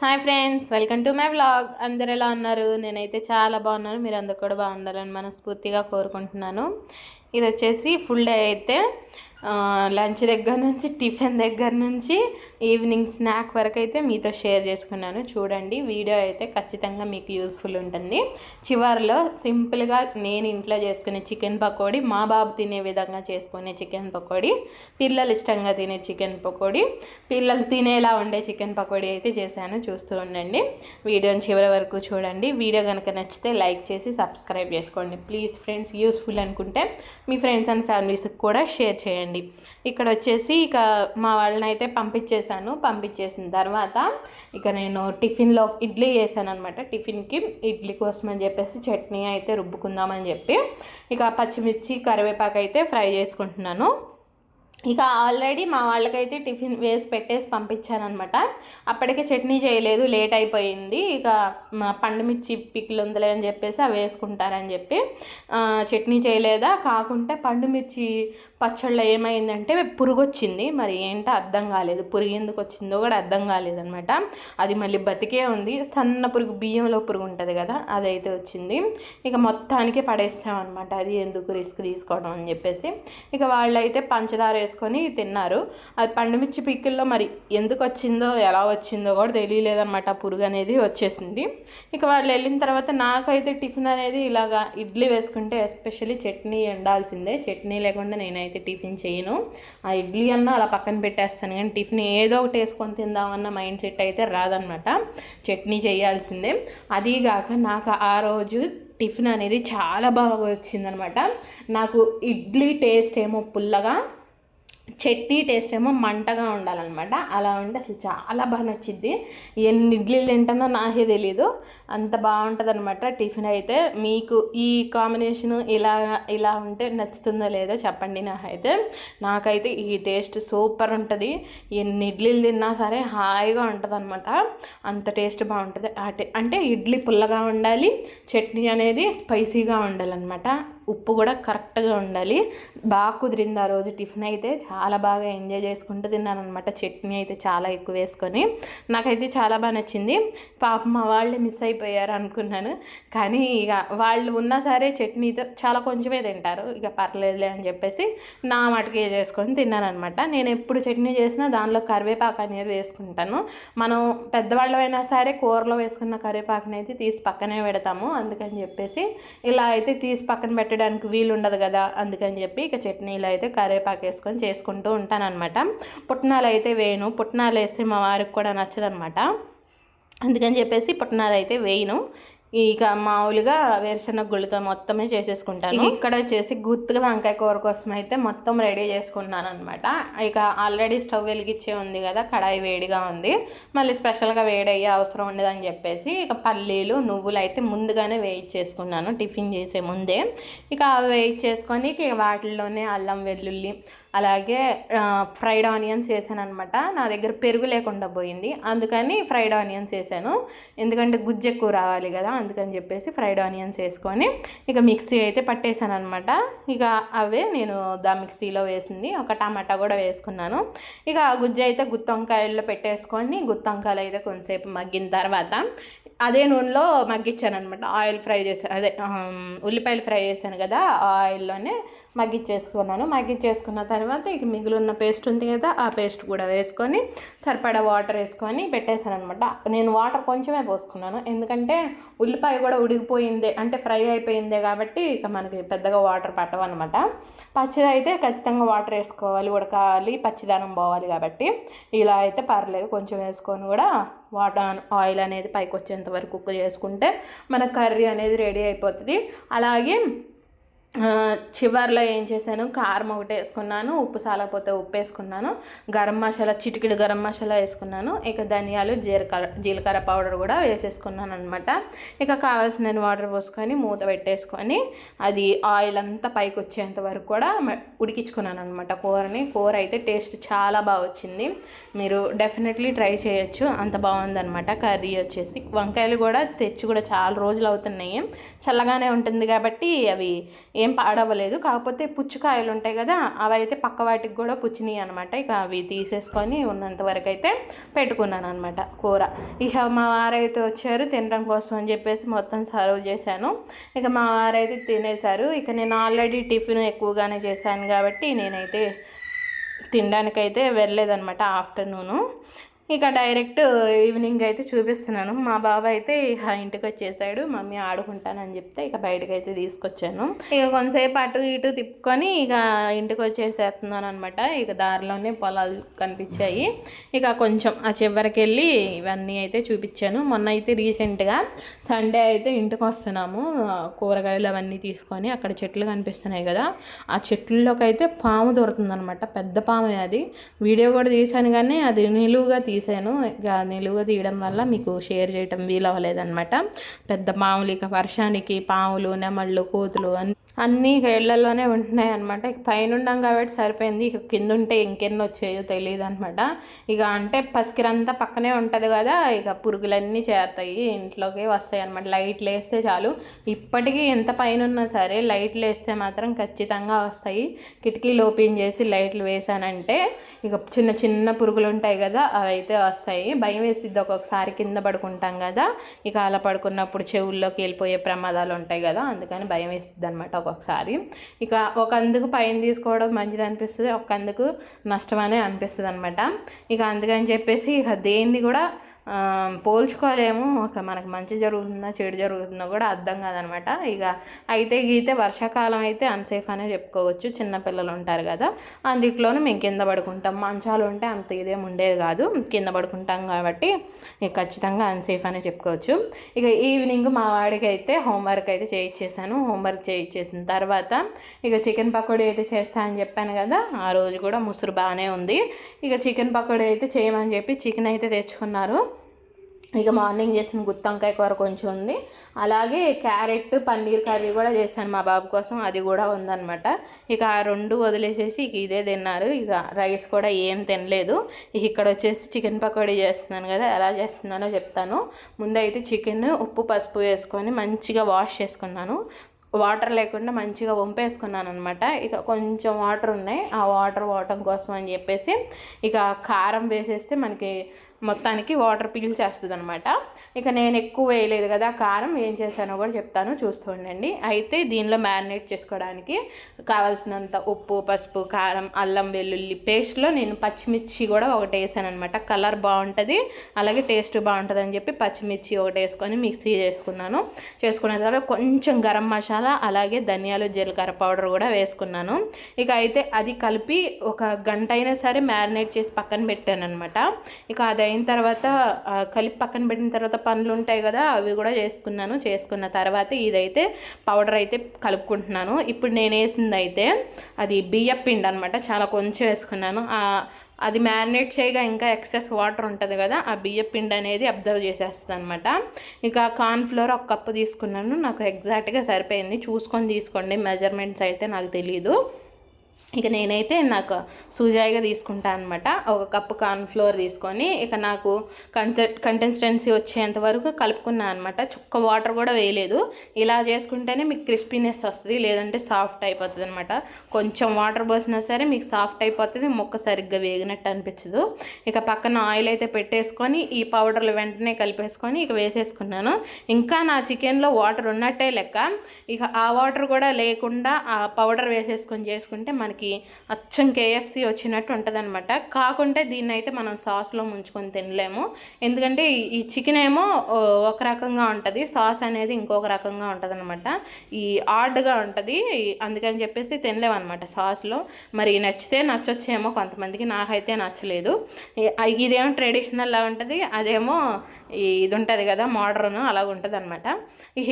Hi friends welcome to my vlog. అందరు ఎలా ఉన్నారు? నేనైతే చాలా బాగున్నాను. మీరు అందరు కూడా బాగుండాలని మనస్ఫూర్తిగా కోరుకుంటున్నాను. ఇది వచ్చేసి ఫుల్ డే అయితే లంచ్ దగ్గర నుంచి టిఫిన్ దగ్గర నుంచి ఈవినింగ్ స్నాక్ వరకు అయితే మీతో షేర్ చేసుకున్నాను. చూడండి వీడియో అయితే ఖచ్చితంగా మీకు యూస్ఫుల్ ఉంటుంది. చివరిలో సింపుల్గా నేను ఇంట్లో చేసుకునే చికెన్ పకోడీ మా బాబు తినే విధంగా చేసుకునే చికెన్ పకోడీ పిల్లలు ఇష్టంగా తినే చికెన్ పకోడీ పిల్లలు తినేలా ఉండే చికెన్ పకోడీ అయితే చేశాను. చూస్తూ ఉండండి. వీడియోని చివరి వరకు చూడండి. వీడియో కనుక నచ్చితే లైక్ చేసి సబ్స్క్రైబ్ చేసుకోండి. ప్లీజ్ ఫ్రెండ్స్ యూస్ఫుల్ అనుకుంటే మీ ఫ్రెండ్స్ అండ్ ఫ్యామిలీస్కి కూడా షేర్ చేయండి. ఇక్కడ వచ్చేసి ఇక మా వాళ్ళని అయితే పంపించేశాను. పంపించేసిన తర్వాత ఇక నేను టిఫిన్లో ఇడ్లీ చేశాను అనమాట టిఫిన్కి ఇడ్లీ కోసం అని చెప్పేసి చట్నీ అయితే రుబ్బుకుందామని చెప్పి ఇక పచ్చిమిర్చి కరివేపాకు అయితే ఫ్రై చేసుకుంటున్నాను. ఇక ఆల్రెడీ మా వాళ్ళకైతే టిఫిన్ వేసి పెట్టేసి పంపించానమాట అప్పటికే చట్నీ చేయలేదు లేట్ అయిపోయింది. ఇక మా పండుమిర్చి పిక్కులు ఉందిలే అని చెప్పేసి అవి వేసుకుంటారని చెప్పి చట్నీ చేయలేదా? కాకుంటే పండుమిర్చి పచ్చళ్ళలో ఏమైందంటే పురుగు వచ్చింది మరి ఏంటో అర్థం కాలేదు. పురుగు ఎందుకు వచ్చిందో కూడా అర్థం కాలేదనమాట అది మళ్ళీ బతికే ఉంది. సన్న పురుగు బియ్యంలో పురుగు ఉంటుంది కదా అదైతే వచ్చింది. ఇక మొత్తానికి పడేస్తామన్నమాట అది ఎందుకు రిస్క్ తీసుకోవడం అని చెప్పేసి. ఇక వాళ్ళైతే పంచదార వేసుకొని తిన్నారు. అది పండుమిర్చి పిక్కుల్లో మరి ఎందుకు వచ్చిందో ఎలా వచ్చిందో కూడా తెలియలేదన్నమాట. పురుగు అనేది వచ్చేసింది. ఇక వాళ్ళు వెళ్ళిన తర్వాత నాకైతే టిఫిన్ అనేది ఇలాగా ఇడ్లీ వేసుకుంటే ఎస్పెషల్లీ చట్నీ ఉండాల్సిందే చట్నీ లేకుండా నేనైతే టిఫిన్ చేయను. ఆ ఇడ్లీ అన్నా అలా పక్కన పెట్టేస్తాను. కానీ టిఫిన్ ఏదో ఒకటి వేసుకొని తిందామన్న మైండ్ సెట్ అయితే రాదనమాట చట్నీ చేయాల్సిందే. అదీగాక నాకు ఆ రోజు టిఫిన్ అనేది చాలా బాగా వచ్చిందనమాట నాకు ఇడ్లీ టేస్ట్ ఏమో పుల్లగా చట్నీ టేస్ట్ ఏమో మంటగా ఉండాలన్నమాట. అలా ఉంటే అసలు చాలా బాగా నచ్చింది ఎన్ని ఇడ్లీలు తింటానో నాకే తెలీదు. అంత బాగుంటుంది అనమాట టిఫిన్ అయితే. మీకు ఈ కాంబినేషన్ ఇలా ఇలా ఉంటే నచ్చుతుందో లేదో చెప్పండి నాకైతే. నాకైతే ఈ టేస్ట్ సూపర్ ఉంటుంది. ఎన్ని ఇడ్లీలు తిన్నా సరే హాయిగా ఉంటుంది అనమాట అంత టేస్ట్ బాగుంటుంది. ఆ టే- అంటే ఇడ్లీ పుల్లగా ఉండాలి చట్నీ అనేది స్పైసీగా ఉండాలన్నమాట. ఉప్పు కూడా కరెక్ట్గా ఉండాలి. బాగా కుదిరింది ఆ రోజు టిఫిన్ అయితే. చాలా బాగా ఎంజాయ్ చేసుకుంటూ తిన్నాను అనమాట చట్నీ అయితే చాలా ఎక్కువ వేసుకొని. నాకైతే చాలా బాగా నచ్చింది. పాపం మా వాళ్ళే మిస్ అయిపోయారు అనుకున్నాను. కానీ ఇక వాళ్ళు ఉన్నా సరే చట్నీతో చాలా కొంచెమే తింటారు. ఇక పర్లేదులే అని చెప్పేసి నా మటుకే చేసుకొని తిన్నాను అనమాట నేను ఎప్పుడు చట్నీ చేసినా దానిలో కరివేపాకు అనేది వేసుకుంటాను. మనం పెద్దవాళ్ళమైనా సరే కూరలో వేసుకున్న కరివేపాకుని అయితే తీసి పక్కనే పెడతాము. అందుకని చెప్పేసి ఇలా అయితే తీసి పక్కన పెట్టడానికి వీలు ఉండదు కదా అందుకని చెప్పి ఇక చట్నీలు అయితే కరివేపాకు వేసుకొని చేసుకుంటూ ఉంటానన్నమాట. పుట్నాలు అయితే వేయను. పుట్నాలు వేస్తే మా వారికి కూడా నచ్చదనమాట అందుకని చెప్పేసి పుట్నాలు అయితే వేయను. ఇక మామూలుగా వేరుశనగ గుళ్ళతో మొత్తమే చేసేసుకుంటాను. ఇక్కడ వచ్చేసి గుత్తుగా వంకాయ కూర కోసం అయితే మొత్తం రెడీ చేసుకున్నాను అనమాట ఇక ఆల్రెడీ స్టవ్ వెలిగించే ఉంది కదా కడాయి వేడిగా ఉంది. మళ్ళీ స్పెషల్గా వేడయ్యే అవసరం ఉండదని చెప్పేసి ఇక పల్లీలు నువ్వులు అయితే ముందుగానే వేయించేసుకున్నాను టిఫిన్ చేసే ముందే. ఇక అవి వేయించేసుకొని ఇక వాటిల్లోనే అల్లం వెల్లుల్లి అలాగే ఫ్రైడ్ ఆనియన్స్ చేశాను అనమాట నా దగ్గర పెరుగు లేకుండా పోయింది. అందుకని ఫ్రైడ్ ఆనియన్స్ చేశాను. ఎందుకంటే గుజ్జు ఎక్కువ రావాలి కదా అందుకని చెప్పేసి ఫ్రైడ్ ఆనియన్స్ వేసుకొని ఇక మిక్సీ అయితే పట్టేశాను అనమాట ఇక అవే నేను దా మిక్సీలో వేసింది. ఒక టమాటా కూడా వేసుకున్నాను. ఇక ఆ గుజ్జు అయితే గుత్తొంకాయల్లో పెట్టేసుకొని గుత్తొంకాయలు అయితే కొంతసేపు మగ్గిన తర్వాత అదే నూనెలో మగ్గించాను అనమాట ఆయిల్ ఫ్రై చేశాను అదే ఉల్లిపాయలు ఫ్రై చేశాను కదా ఆ ఆయిల్లోనే మగ్గిచ్చేసుకున్నాను మగ్గిచ్చేసుకున్న తర్వాత ఇక మిగిలిన పేస్ట్ ఉంది కదా ఆ పేస్ట్ కూడా వేసుకొని సరిపడా వాటర్ వేసుకొని పెట్టేశాను అనమాట నేను వాటర్ కొంచెమే పోసుకున్నాను. ఎందుకంటే ఉల్లిపాయ కూడా ఉడికిపోయిందే అంటే ఫ్రై అయిపోయిందే కాబట్టి ఇక మనకి పెద్దగా వాటర్ పట్టవన్నమాట పచ్చిది అయితే ఖచ్చితంగా వాటర్ వేసుకోవాలి ఉడకాలి పచ్చిదనం పోవాలి కాబట్టి. ఇలా అయితే పర్లేదు కొంచెం వేసుకొని కూడా వాటర్ ఆయిల్ అనేది పైకి వచ్చేంత వరకు కుక్ చేసుకుంటే మన కర్రీ అనేది రెడీ అయిపోతుంది. అలాగే చివర్లో ఏం చేశాను? కారం ఒకటి వేసుకున్నాను ఉప్పు సాలకపోతే ఉప్పు వేసుకున్నాను గరం మసాలా చిటికెడు గరం మసాలా వేసుకున్నాను ఇక ధనియాలు జీలకర్ర జీలకర్ర పౌడర్ కూడా వేసేసుకున్నాను అనమాట ఇక కావాల్సిన వాటర్ పోసుకొని మూత పెట్టేసుకొని అది ఆయిల్ అంతా పైకి వచ్చేంత వరకు కూడా ఉడికించుకున్నాను అనమాట కూరని. కూర అయితే టేస్ట్ చాలా బాగా వచ్చింది. మీరు డెఫినెట్లీ ట్రై చేయొచ్చు. అంత బాగుందనమాట కర్రీ వచ్చేసి. వంకాయలు కూడా తెచ్చి కూడా చాలా రోజులు అవుతున్నాయి. చల్లగానే ఉంటుంది కాబట్టి అవి ఏం పాడవలేదు కాకపోతే పుచ్చకాయలు ఉంటాయి కదా అవి అయితే పక్క వాటికి కూడా పుచ్చినాయి అనమాట ఇక అవి తీసేసుకొని ఉన్నంత వరకు అయితే పెట్టుకున్నాను అనమాట కూర. ఇక మా వారైతే వచ్చారు తినడం కోసం అని చెప్పేసి మొత్తం సర్వ్ చేశాను. ఇక మా వారైతే తినేశారు. ఇక నేను ఆల్రెడీ టిఫిన్ ఎక్కువగానే చేశాను కాబట్టి నేనైతే తినడానికైతే వెళ్ళలేదనమాట ఆఫ్టర్నూను. ఇక డైరెక్ట్ ఈవినింగ్ అయితే చూపిస్తున్నాను. మా బాబాయ్ అయితే ఇక ఇంటికి వచ్చేసాడు. మమ్మీ ఆడుకుంటానని చెప్తే ఇక బయటకు అయితే తీసుకొచ్చాను. ఇక కొంతసేపు అటు ఇటు తిప్పుకొని ఇక ఇంటికి వచ్చేసేస్తున్నాను అనమాట ఇక దారిలోనే పొలాలు కనిపించాయి. ఇక కొంచెం ఆ చివరికి వెళ్ళి ఇవన్నీ అయితే చూపించాను. మొన్న అయితే రీసెంట్గా సండే అయితే ఇంటికి వస్తున్నాము. కూరగాయలు అవన్నీ తీసుకొని అక్కడ చెట్లు కనిపిస్తున్నాయి కదా. ఆ చెట్లలోకి అయితే పాము దొరుకుతుందనమాట పెద్ద పాము అది. వీడియో కూడా తీశాను కానీ అది నిలువుగా తీ తీసాను. ఇక నిలువ తీయడం వల్ల మీకు షేర్ చేయటం వీలవ్వలేదన్నమాట. పెద్ద మామూలు ఇక వర్షానికి పాములు నెమళ్ళు కోతులు అన్ని అన్నీ ఇక ఇళ్ళలోనే ఉంటున్నాయి అనమాట ఇక పైన ఉన్నాం కాబట్టి సరిపోయింది. ఇక కింద ఉంటే ఇంకెన్ని వచ్చాయో తెలియదు అనమాట ఇక అంటే పసికిరంతా పక్కనే ఉంటుంది కదా ఇక పురుగులన్నీ చేరుతాయి ఇంట్లోకి వస్తాయి అనమాట లైట్లు వేస్తే చాలు. ఇప్పటికీ ఎంత పైన ఉన్నా సరే లైట్లు వేస్తే మాత్రం ఖచ్చితంగా వస్తాయి. కిటికీలు ఓపెన్ చేసి లైట్లు వేసానంటే ఇక చిన్న చిన్న పురుగులు ఉంటాయి కదా అవి అయితే వస్తాయి. భయం వేసిద్ది ఒక్కొక్కసారి కింద పడుకుంటాం కదా ఇక అలా పడుకున్నప్పుడు చెవుల్లోకి వెళ్ళిపోయే ప్రమాదాలు ఉంటాయి కదా అందుకని భయం వేసిద్ది అనమాట ఒక్కొక్కసారి. ఇక ఒక అందుకు పైన తీసుకోవడం మంచిది అనిపిస్తుంది ఒక అందుకు నష్టమనే అనిపిస్తుంది అనమాట ఇక అందుకని చెప్పేసి ఇక దేన్ని కూడా పోల్చుకోలేము. ఒక మనకు మంచి జరుగుతుందా చెడు జరుగుతుందో కూడా అర్థం కాదనమాట. ఇక అయితే గీతే వర్షాకాలం అయితే అన్సేఫ్ అనే చెప్పుకోవచ్చు. చిన్నపిల్లలు ఉంటారు కదా అందుట్లోనే మేము కింద పడుకుంటాం. మంచాలు ఉంటే అంత ఇదేం ఉండేది కాదు. కింద పడుకుంటాం కాబట్టి ఇక ఖచ్చితంగా అన్సేఫ్ అనే చెప్పుకోవచ్చు. ఇక ఈవినింగ్ మా వాడికి అయితే హోంవర్క్ అయితే చేయించేసాను హోంవర్క్ చేయించేసిన తర్వాత ఇక చికెన్ పకోడీ అయితే చేస్తా అని చెప్పాను కదా ఆ రోజు కూడా ముసురు బాగానే ఉంది. ఇక చికెన్ పకోడీ అయితే చేయమని చెప్పి చికెన్ అయితే తెచ్చుకున్నారు. ఇక మార్నింగ్ చేసిన గుత్తంకాయ కూర కొంచెం ఉంది. అలాగే క్యారెట్ పన్నీర్ కర్రీ కూడా చేశాను మా బాబు కోసం. అది కూడా ఉందనమాట ఇక ఆ రెండు వదిలేసేసి ఇక ఇదే తిన్నారు. ఇక రైస్ కూడా ఏం తినలేదు. ఇక్కడ వచ్చేసి చికెన్ పకోడీ చేస్తున్నాను కదా ఎలా చేస్తున్నానో చెప్తాను. ముందైతే చికెన్ ఉప్పు పసుపు వేసుకొని మంచిగా వాష్ చేసుకున్నాను. వాటర్ లేకుండా మంచిగా వంపేసుకున్నాను అనమాట ఇక కొంచెం వాటర్ ఉన్నాయి. ఆ వాటర్ పోవటం కోసం అని చెప్పేసి ఇక కారం వేసేస్తే మనకి మొత్తానికి వాటర్ పీల్చేస్తుంది అనమాట ఇక నేను ఎక్కువ వేయలేదు కదా కారం ఏం చేశానో కూడా చెప్తాను చూస్తూ ఉండండి. అయితే దీనిలో మ్యారినేట్ చేసుకోవడానికి కావాల్సినంత ఉప్పు పసుపు కారం అల్లం వెల్లుల్లి పేస్ట్లో నేను పచ్చిమిర్చి కూడా ఒకటి వేసాను అనమాట కలర్ బాగుంటుంది అలాగే టేస్ట్ బాగుంటుంది అని చెప్పి పచ్చిమిర్చి ఒకటి వేసుకొని మిక్సీ చేసుకున్నాను. చేసుకున్న తర్వాత కొంచెం గరం మసాలా అలాగే ధనియాలు జీలకర్ర పౌడర్ కూడా వేసుకున్నాను. ఇక అయితే అది కలిపి ఒక గంట అయినా సరే మ్యారినేట్ చేసి పక్కన పెట్టాను అనమాట ఇక అది అయిన తర్వాత కలిపి పక్కన పెట్టిన తర్వాత పనులు ఉంటాయి కదా అవి కూడా చేసుకున్నాను. చేసుకున్న తర్వాత ఇదైతే పౌడర్ అయితే కలుపుకుంటున్నాను. ఇప్పుడు నేను వేసింది అయితే అది బియ్య పిండి అనమాట చాలా కొంచెం వేసుకున్నాను. అది మ్యారినేట్ చేయగా ఇంకా ఎక్సెస్ వాటర్ ఉంటుంది కదా ఆ బియ్య పిండి అనేది అబ్జర్వ్ చేసేస్తుంది అనమాట ఇక కార్న్ఫ్లోర్ ఒక కప్పు తీసుకున్నాను నాకు ఎగ్జాక్ట్గా సరిపోయింది. చూసుకొని తీసుకోండి మెజర్మెంట్స్ అయితే నాకు తెలియదు ఇక నేనైతే నాకు సూజాయిగా తీసుకుంటాను అనమాట ఒక కప్పు కార్న్ఫ్లోర్ తీసుకొని ఇక నాకు కంటె కంటెన్స్టెన్సీ వచ్చేంత వరకు కలుపుకున్నాను అనమాట చుక్క వాటర్ కూడా వేయలేదు. ఇలా చేసుకుంటేనే మీకు క్రిస్పీనెస్ వస్తుంది లేదంటే సాఫ్ట్ అయిపోతుంది అనమాట కొంచెం వాటర్ పోసినా సరే మీకు సాఫ్ట్ అయిపోతుంది మొక్క సరిగ్గా వేగినట్టు అనిపించదు. ఇక పక్కన ఆయిల్ అయితే పెట్టేసుకొని ఈ పౌడర్లు వెంటనే కలిపేసుకొని ఇక వేసేసుకున్నాను. ఇంకా నా చికెన్లో వాటర్ ఉన్నట్టే లెక్క. ఇక ఆ వాటర్ కూడా లేకుండా ఆ పౌడర్ వేసేసుకొని చేసుకుంటే మనకి మనకి అచ్చం కేఎఫ్సి వచ్చినట్టు ఉంటుంది అనమాట కాకుంటే దీన్ని అయితే మనం సాస్లో ముంచుకొని తినలేము. ఎందుకంటే ఈ చికెన్ ఏమో ఒక రకంగా ఉంటుంది. సాస్ అనేది ఇంకొక రకంగా ఉంటుంది అనమాట ఈ ఆర్డ్గా ఉంటుంది. అందుకని చెప్పేసి తినలేము అనమాట సాస్లో. మరి నచ్చితే నచ్చొచ్చేమో కొంతమందికి. నాకైతే నచ్చలేదు. ఇదేమో ట్రెడిషనల్ లాగా ఉంటుంది. అదేమో ఇది ఉంటుంది కదా మోడర్న్ అలాగ ఉంటుంది అనమాట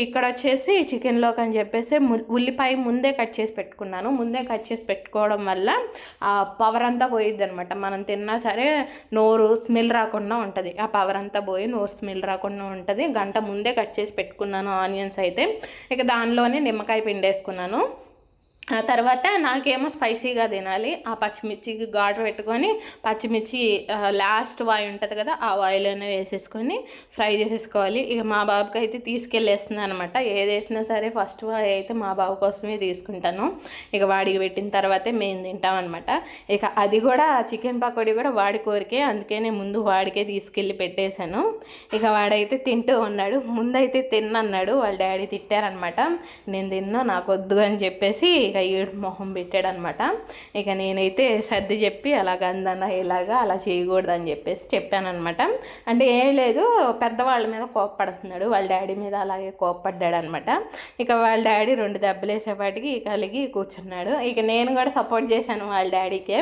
ఇక్కడ వచ్చేసి చికెన్లోకి అని చెప్పేసి ఉల్లిపాయ ముందే కట్ చేసి పెట్టుకున్నాను. ముందే కట్ చేసి పెట్టుకు పెట్టుకోవడం వల్ల ఆ పవర్ అంతా పోయిద్ది అనమాట మనం తిన్నా సరే నోరు స్మెల్ రాకుండా ఉంటుంది. ఆ పవర్ అంతా పోయి నోరు స్మెల్ రాకుండా ఉంటుంది. గంట ముందే కట్ చేసి పెట్టుకున్నాను. ఆనియన్స్ అయితే. ఇక దానిలోనే నిమ్మకాయ పిండేసుకున్నాను. ఆ తర్వాత నాకేమో స్పైసీగా తినాలి. ఆ పచ్చిమిర్చికి ఘాటు పెట్టుకొని పచ్చిమిర్చి లాస్ట్ వాయి ఉంటుంది కదా ఆ వాయిలోనే వేసేసుకొని ఫ్రై చేసేసుకోవాలి. ఇక మా బాబుకి అయితే తీసుకెళ్ళేస్తున్నాను అనమాట ఏది వేసినా సరే ఫస్ట్ వాయి అయితే మా బాబు కోసమే తీసుకుంటాను. ఇక వాడికి పెట్టిన తర్వాతే మేము తింటాం అనమాట ఇక అది కూడా చికెన్ పకోడీ కూడా వాడి కోరికే. అందుకే ముందు వాడికే తీసుకెళ్ళి పెట్టేశాను. ఇక వాడైతే తింటూ ఉన్నాడు. ముందైతే తిన్నన్నాడు. వాళ్ళ డాడీ తిట్టారనమాట నేను తిన్నా నాకు వద్దు అని చెప్పేసి ఇక ఏడు మొహం పెట్టాడనమాట. ఇక నేనైతే సర్ది చెప్పి అలాగ అందన్న ఇలాగా అలా చేయకూడదు అని చెప్పేసి చెప్పానమాట అంటే ఏం లేదు పెద్దవాళ్ళ మీద కోప్పడుతున్నాడు. వాళ్ళ డాడీ మీద అలాగే కోప్పడ్డాడు అనమాట ఇక వాళ్ళ డాడీ రెండు దెబ్బలు వేసేపాటికి కలిగి కూర్చున్నాడు. ఇక నేను కూడా సపోర్ట్ చేశాను వాళ్ళ డాడీకే.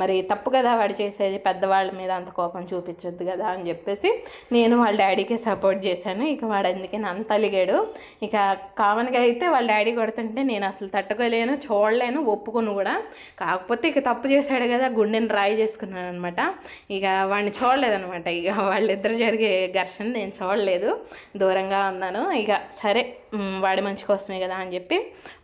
మరి తప్పు కదా వాడు చేసేది పెద్దవాళ్ళ మీద అంత కోపం చూపించొద్దు కదా అని చెప్పేసి నేను వాళ్ళ డాడీకే సపోర్ట్ చేశాను. ఇక వాడు అందుకని అంత అలిగాడు ఇక కామన్గా అయితే వాళ్ళ డాడీ కొడుతుంటే నేను అసలు తట్టుకోలేను చూడలేను ఒప్పుకొని కూడా. కాకపోతే ఇక తప్పు చేశాడు కదా గుండెని రాయి చేసుకున్నాను అనమాట ఇక వాడిని చూడలేదనమాట ఇక వాళ్ళిద్దరు జరిగే ఘర్షణ నేను చూడలేదు దూరంగా ఉన్నాను. ఇక సరే వాడి మంచి కోసమే కదా అని చెప్పి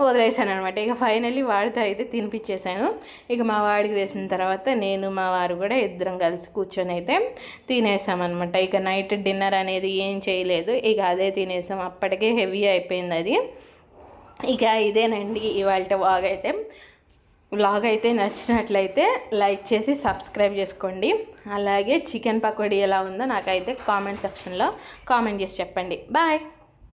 వదిలేసాను అనమాట ఇక ఫైనల్లీ వాడితో అయితే తినిపించేశాను. ఇక మా వాడికి వేసిన తర్వాత నేను మా వారు కూడా ఇద్దరం కలిసి కూర్చొని అయితే తినేసామన్నమాట ఇక నైట్ డిన్నర్ అనేది ఏం చేయలేదు. ఇక అదే తినేసాం. అప్పటికే హెవీ అయిపోయింది అది. ఇక ఇదేనండి ఇవాళ వ్లాగ్ అయితే. వ్లాగ్ అయితే నచ్చినట్లయితే లైక్ చేసి సబ్స్క్రైబ్ చేసుకోండి. అలాగే చికెన్ పకోడీ ఎలా ఉందో నాకైతే కామెంట్ సెక్షన్లో కామెంట్ చేసి చెప్పండి. బాయ్